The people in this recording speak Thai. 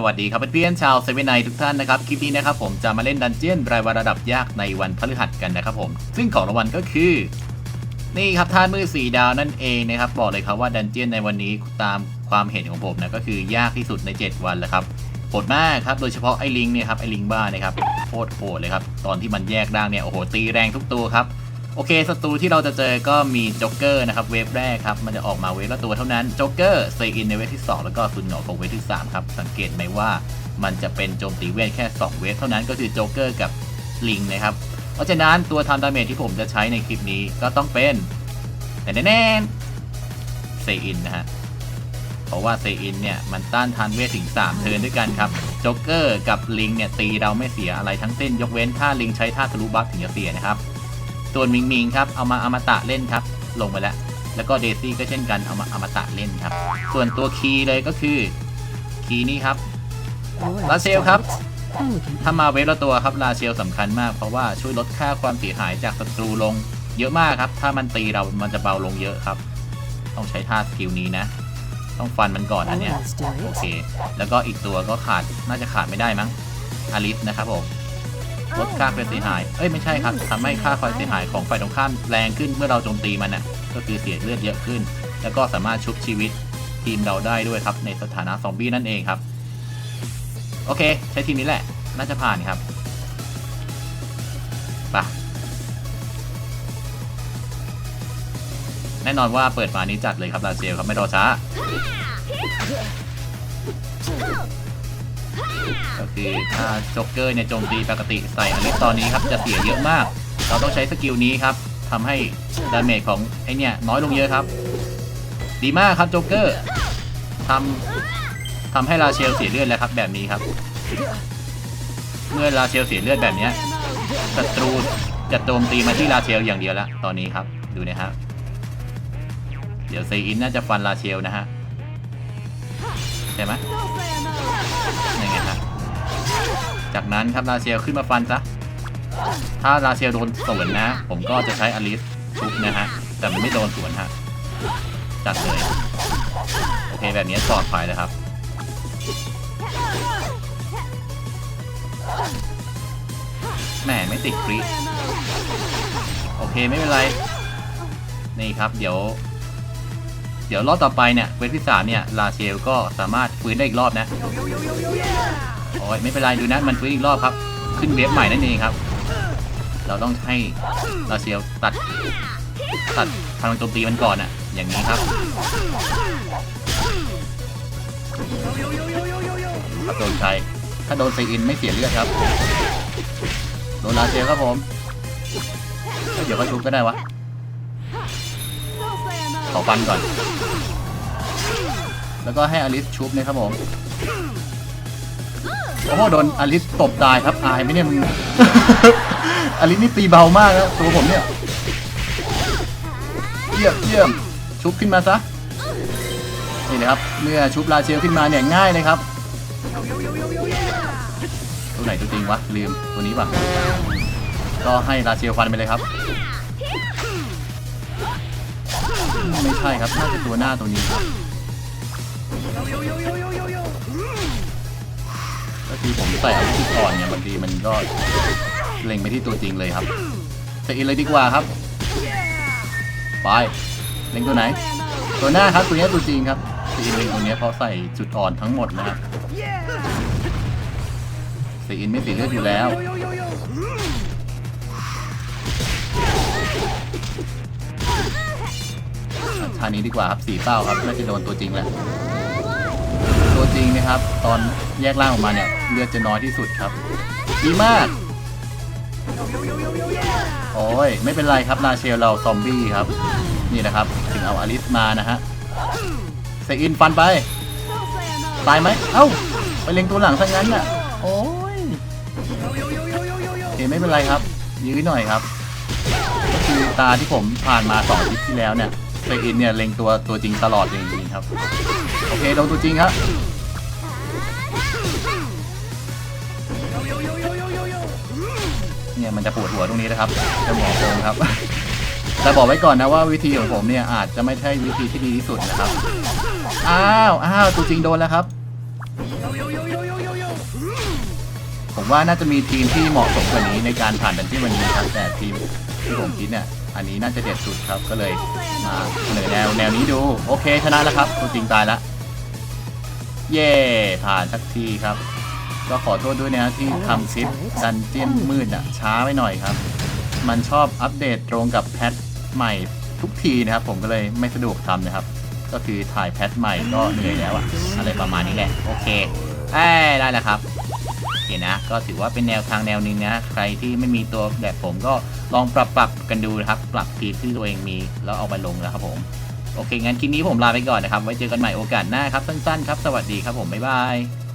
สวัสดีครับเพื่อนๆชาวเซเว่นไนทุกท่านนะครับ คลิปนี้นะครับผมจะมาเล่นดันเจียนรายวันระดับยากในวันพฤหัสกันนะครับผม ซึ่งของรางวัลก็คือ นี่ครับท่านมือสีดาวนั่นเองนะครับ บอกเลยครับว่าดันเจียนในวันนี้ตามความเห็นของผมนะก็คือยากที่สุดใน 7 วันแล้วครับโหดมากครับโดยเฉพาะไอ้ลิงเนี่ยครับไอ้ลิงบ้าเนี่ยครับโคตรโหดเลยครับตอนที่มันแยกร่างเนี่ยโอ้โหตีแรงทุกตัวครับ โอเคศัตรูที่เราจะเจอก็มีจ็อกเกอร์นะครับเวฟแรกครับ มันจะออกมาเวฟละตัวเท่านั้นจ็อกเกอร์เซอินในเวฟที่ 2 แล้วก็ซุนหนอของเวฟที่ 3 ครับ สังเกตไหมว่ามันจะเป็นโจมตีเวทแค่ 2 เวฟเท่านั้นก็คือจ็อกเกอร์กับลิงนะครับ เพราะฉะนั้นตัวทำดาเมจที่ผมจะใช้ในคลิปนี้ก็ต้องเป็นแต่แน่เซอินนะฮะเพราะว่าเซอินเนี่ยมันต้านทานเวทถึง 3 เทินด้วยกันครับจ็อกเกอร์กับลิงเนี่ยตีเราไม่เสียอะไรทั้งสิ้นยกเว้นถ้าลิงใช้ท่าทะลุบัฟถึงจะเสียนะครับ ส่วนมิงมิงครับเอามาอมตะเล่นครับ ลงไปแล้ว แล้วก็เดซี่ก็เช่นกันเอามาอมตะเล่นครับ ส่วนตัวคีย์เลยก็คือคีย์นี้ครับลาเซลครับถ้ามาเวฟละตัวครับลาเชลสำคัญมากเพราะว่าช่วยลดค่าความเสียหายจากศัตรูลง เยอะมากครับ ถ้ามันตีเรามันจะเบาลงเยอะครับ ต้องใช้ท่าสกิลนี้นะ ต้องฟันมันก่อนอันเนี้ยโอเค แล้วก็อีกตัวก็ขาดน่าจะขาดไม่ได้มั้งอลิสนะครับผม ลดค่าความเสียหาย เอ้ยไม่ใช่ครับทำให้ค่าความเสียหายของฝ่ายตรงข้ามแรงขึ้นเมื่อเราโจมตีมันน่ะก็คือเสียเลือดเยอะขึ้น แล้วก็สามารถชุบชีวิตทีมเราได้ด้วยครับ ในสถานะซอมบี้นั่นเองครับ โอเค ใช้ทีมนี้แหละ น่าจะผ่านครับไปะแน่นอนว่าเปิดมานี้จัดเลยครับลาเซลครับไม่รอช้า ก็คือถ้าจ็อกเกอร์เนี่ยโจมตีปกติใส่อลิสตอนนี้ครับจะเสียเยอะมาก เราต้องใช้สกิลนี้ครับทำให้ดาเมจของไอเนี่ยน้อยลงเยอะครับ ดีมากครับจ็อกเกอร์ทำทำให้ราเชลเสียเลือดแล้วครับแบบนี้ครับ เมื่อราเชลเสียเลือดแบบเนี้ยศัตรูจะโจมตีมาที่ราเชลอย่างเดียวแล้วตอนนี้ครับดูนะครับเดี๋ยวเซอินน่าจะฟันราเชลนะฮะใช่ไหม ยังไงครับจากนั้นครับราเชลขึ้นมาฟันซะถ้าราเชลโดนสวนนะ ผมก็จะใช้อลิสชุบนะฮะ แต่มันไม่โดนสวนฮะจัดเลยโอเคแบบนี้ปลอดภัยเลยครับแหมไม่ติดคริโอเคไม่เป็นไร นี่ครับ เดี๋ยว เดี๋ยวรอบต่อไปเนี่ยเวทที่สามเนี่ยลาเชลก็สามารถฟื้นได้อีกรอบนะโอ้ยไม่เป็นไรดูนะมันฟื้นอีกรอบครับ ขึ้นเวฟใหม่นั่นเองครับ เราต้องให้ลาเชลตัดตัดพลังโจมตีมันก่อนอะอย่างนี้ครับครับโดนใครถ้าโดนไซอินไม่เสียเลือดครับ โดนลาเชลครับผมเอ้ยเดี๋ยวก็ชุบก็ได้วะ ขอฟันก่อน แล้วก็ให้อลิสชุบนะครับผม โอ้โหโดนอลิสตบตายครับอายไหมเนี่ยมึง อลิสนี่ตีเบามากนะตัวผมเนี่ยเยี่ยมเยี่ยมชุบขึ้นมาซะ นี่นะครับ เมื่อชุบลาเชลขึ้นมาเนี่ยง่ายเลยครับ ตัวไหนตัวจริงวะลืมตัวนี้ป่ะก็ให้ลาเชลฟันไปเลยครับ ไม่ใช่ครับน่าจะตัวหน้าตัวนี้ครับก็คือผมใส่อาวุธที่อ่อนเนี่ยบางทีมันก็เล็งไปที่ตัวจริงเลยครับใส่อินเลยดีกว่าครับไปเล็งตัวไหน ตัวหน้าครับตัวนี้ตัวจริงครับใส่อินเล็งตัวนี้เพราะใส่จุดอ่อนทั้งหมดนะครับใส่อินไม่สีเลือดอยู่แล้ว ท่านี้ดีกว่าครับสีเป้าครับน่าจะโดนตัวจริงแหล้วตัวจริงนะครับ ตอนแยกร่างออกมาเนี่ยเลือดจะน้อยที่สุดครับดีมากโอ้ยไม่เป็นไรครับนาเชลเราซอมบี้ครับ นี่นะครับ ถึงเอาอลิสมานะฮะเซอินฟันไป ตายไหมเอ้าไปเล็งตัวหลังซะงั้นน่ะโอ้ยโอเคไม่เป็นไรครับยื้อหน่อยครับ ก็คือตาที่ผมผ่านมาสองอาทิตย์ที่แล้วเนี่ย เซอินเนี่ยเล็งตัวตัวจริงตลอดจริงๆครับ โอเคโดนตัวจริงครับเนี่ยมันจะปวดหัวตรงนี้นะครับจะหมอโกงครับ แต่บอกไว้ก่อนนะว่าวิธีของผมเนี่ยอาจจะไม่ใช่วิธีที่ดีที่สุดนะครับ อ้าวอ้าวตัวจริงโดนแล้วครับ ว่าน่าจะมีทีมที่เหมาะสมกว่านี้ในการผ่านดันเจี้ยนวันนี้ครับแต่ทีมที่ผมคิดเนี่ยอันนี้น่าจะเด็ดสุดครับก็เลยมาเสนอแนวแนวนี้ดูโอเคชนะแล้วครับตัวจริงตายล้วเย่ผ่านสักทีครับ ก็ขอโทษด้วยนะที่ทำคลิปดันเจี้ยนมืดอะช้าไปหน่อยครับ มันชอบอัปเดตตรงกับแพทใหม่ทุกทีนะครับ ผมก็เลยไม่สะดวกทำนะครับ ก็คือถ่ายแพทใหม่ก็เหนื่อยแล้วอะอะไรประมาณนี้แหละโอเคเอ้ได้แล้วครับ เคนะ ก็ถือว่าเป็นแนวทางแนวหนึ่งนะ ใครที่ไม่มีตัวแบบผมก็ลองปรับปรับกันดูนะครับ ปรับทีที่ตัวเองมีแล้วเอาไปลงนะครับผม โอเค งั้นคลิปนี้ผมลาไปก่อนนะครับ ไว้เจอกันใหม่โอกาสหน้าครับ สั้นๆครับ สวัสดีครับผม บ๊ายบาย